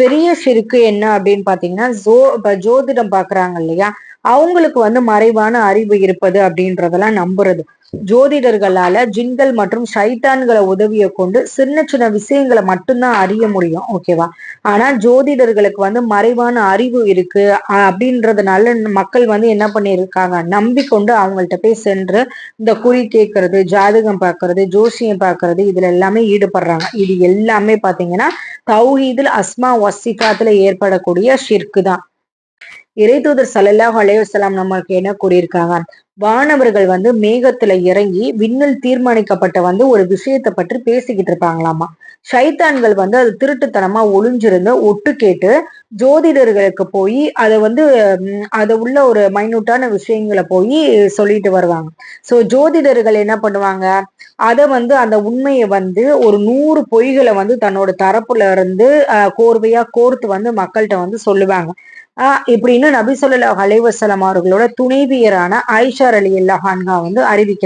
பெரிய ஷிருக்கு என்ன அப்படின்னு பாத்தீங்கன்னா ஜோ இப்ப ஜோதிடம் பாக்குறாங்க இல்லையா? அவங்களுக்கு வந்து மறைவான அறிவு இருப்பது அப்படின்றதெல்லாம் நம்புறது. ஜோதிடர்களால ஜின்கள் மற்றும் சைத்தான்களை உதவியை கொண்டு சின்ன சின்ன விஷயங்களை மட்டும்தான் அறிய முடியும் ஓகேவா ஆனா ஜோதிடர்களுக்கு வந்து மறைவான அறிவு இருக்கு அப்படின்றதுனால மக்கள் வந்து என்ன பண்ணியிருக்காங்க? நம்பிக்கொண்டு அவங்கள்ட்ட போய் சென்று இந்த குறி கேட்கறது ஜாதகம் பார்க்கறது ஜோசியம் பார்க்கறது இதுல எல்லாமே ஈடுபடுறாங்க. இது எல்லாமே பாத்தீங்கன்னா தௌஹீதில் அஸ்மா வசிகாத்துல ஏற்படக்கூடிய ஷிர்கு தான். இறைதூதர் சல்லல்லாஹ் அலையுசலாம் நம்மளுக்கு என்ன கூறியிருக்காங்க? வானவர்கள் வந்து மேகத்துல இறங்கி விண்ணில் தீர்மானிக்கப்பட்ட வந்து ஒரு விஷயத்தை பற்றி பேசிக்கிட்டு இருப்பாங்களாமா? சைத்தான்கள் வந்து அது திருட்டுத்தனமா ஒளிஞ்சிருந்து ஒட்டு கேட்டு ஜோதிடர்களுக்கு போய் அதை வந்து அதை உள்ள ஒரு மைனூட்டான விஷயங்களை போய் சொல்லிட்டு வருவாங்க. சோ ஜோதிடர்கள் என்ன பண்ணுவாங்க? அதை வந்து அந்த உண்மையை வந்து ஒரு நூறு பொய்களை வந்து தன்னோட தரப்புல இருந்து கோர்வையா கோர்த்து வந்து மக்கள்கிட்ட வந்து சொல்லுவாங்க. ஆஹ் இப்படின்னு நபி சொல்லலா அலைவசலம் அவர்களோட துணைவியரான பஷார் அலி அல்லாஹான்கா வந்து அறிவிக்கிறார்.